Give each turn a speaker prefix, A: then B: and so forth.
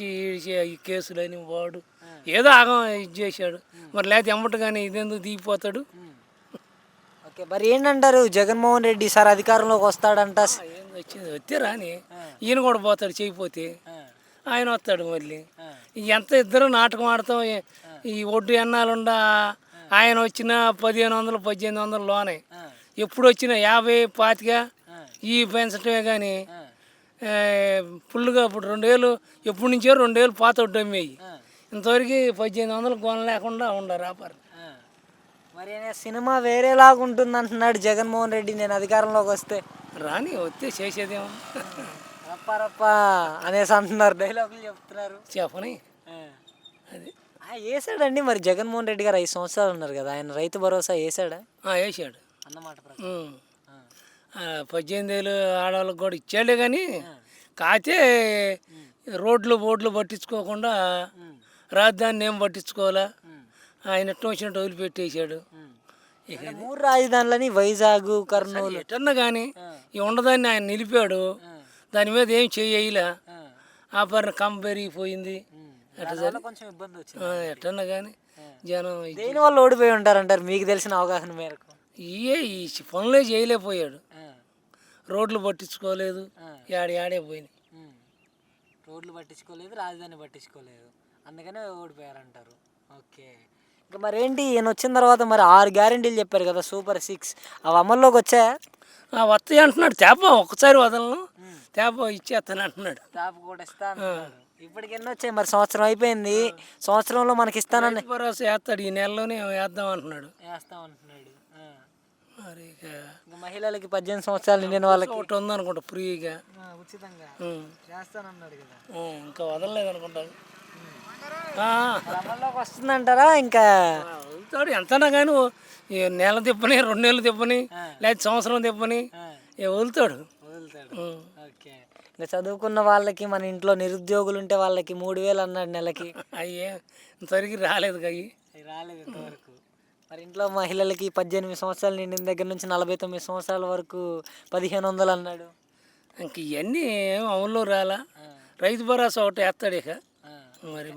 A: ఈ- కేసులని వాడు ఏదో ఆగం ఇది చేశాడు. మరి లేకపోతే ఎమ్మట కానీ ఇదెందుకు దిగిపోతాడు?
B: ఓకే మరి ఏంటంటారు? జగన్మోహన్ రెడ్డి సార్ అధికారంలోకి వస్తాడంట.
A: వచ్చింది? వస్తే రాని. ఈయన కూడా పోతాడు చేయకపోతే. ఆయన వస్తాడు మళ్ళీ. ఎంత ఇద్దరు నాటకం ఆడతాం? ఈ- ఈ ఒడ్డు ఎన్నాలుండా? ఆయన వచ్చిన పదిహేను వందలు పద్దెనిమిది వందలు లోనే. ఎప్పుడు వచ్చినా యాభై పాతిక ఈ పెంచటమే కానీ ఫుల్గా ఇప్పుడు రెండేళ్ళు ఎప్పటి నుంచో రెండేళ్ళు పాత ఒడ్డు అమ్మేయి. ఇంతవరకు పద్దెనిమిది వందలు కొన లేకుండా ఉండరు వ్యాపారం.
B: మరి సినిమా వేరేలాగా ఉంటుంది అంటున్నాడు జగన్మోహన్ రెడ్డి. నేను అధికారంలోకి వస్తే.
A: రాని వస్తే చేసేదేమో.
B: రప్ప రప్ప అనేసి అంటున్నారు డైలాగులు చెప్తున్నారు.
A: చెప్పని. అది.
B: ఆ, వేసాడండి మరి జగన్మోహన్ రెడ్డి గారు ఐదు సంవత్సరాలు ఉన్నారు కదా. ఆయన రైతు భరోసా వేసాడా?
A: వేసాడు.
B: అన్నమాట
A: పద్దెనిమిది ఏళ్ళు ఆడవాళ్ళకి కూడా ఇచ్చాడే కానీ కాతే రోడ్లు బోర్డులు పట్టించుకోకుండా రాజధానిని ఏం పట్టించుకోవాలా? ఆయన ఇష్టం వచ్చినట్టు వదిలిపెట్టేశాడు. ఇక
B: మూడు రాజధానులని వైజాగ్ కర్నూలు.
A: ఎటన్నా కానీ ఈ ఉండదాన్ని ఆయన నిలిపాడు. దాని మీద ఏం చేయలే ఆ. పని కమ్మ పెరిగిపోయింది.
B: కొంచెం ఇబ్బంది వచ్చింది.
A: ఆ, ఎటన్నా కానీ జనం
B: దేని వల్ల ఓడిపోయి ఉంటారంటారు? మీకు తెలిసిన అవగాహన మేరకు.
A: ఇయే ఈ పనులే చేయలేకపోయాడు. రోడ్లు పట్టించుకోలేదు. యాడి యాడే పోయినాయి
B: రోడ్లు పట్టించుకోలేదు రాజధాని పట్టించుకోలేదు. అందుకనే ఓడిపోయారంటారు. ఓకే. ఇంకా మరి ఏంటి ఈయన వచ్చిన తర్వాత మరి ఆరు గ్యారెంటీలు చెప్పారు కదా సూపర్ సిక్స్. అవి అమల్లోకి వచ్చాయా?
A: వస్తాయి అంటున్నాడు. తేప ఒక్కసారి వదలను. తేప ఇచ్చేస్తాను అంటున్నాడు.
B: తాపు కూడా ఇస్తా ఇప్పటికి ఎన్ని వచ్చాయి మరి? సంవత్సరం అయిపోయింది. సంవత్సరంలో మనకి ఇస్తానని.
A: భరోసా వేస్తాడు ఈ నెలలోనే వేద్దాం అంటున్నాడు.
B: వేస్తాం అంటున్నాడు. మహిళలకి పద్దెనిమిది సంవత్సరాలు నిండిన వాళ్ళకి
A: ఒకటి ఉందనుకుంటా ఫ్రీగా.
B: ఉచితంగా. చేస్తానన్నాడు కదా.
A: ఇంకా వదలలేదు అనుకుంటాను
B: అమల్లోకి వస్తుందంటారా ఇంకా?
A: ఆ, వదులుతాడు. ఎంతనా కానీ నెల తిప్పని రెండు నెలలు తిప్పని లేకపోతే సంవత్సరం తిప్పని ఏ వదులుతాడు.
B: ఓకే. ఇంకా చదువుకున్న వాళ్ళకి మన ఇంట్లో నిరుద్యోగులు ఉంటే వాళ్ళకి మూడు వేలు అన్నాడు నెలకి.
A: అయ్యే ఇంతవరకు రాలేదు కయ్యి.
B: అవి రాలేదు ఇంతవరకు. మరి ఇంట్లో మహిళలకి పద్దెనిమిది సంవత్సరాలు నిండిన దగ్గర నుంచి నలభై తొమ్మిది సంవత్సరాల వరకు పదిహేను వందలు అన్నాడు.
A: ఇంక ఇవన్నీ ఏం అమల్లో రాలా. రైతు భరోసా ఒకటి వేస్తాడు ఇక. మరి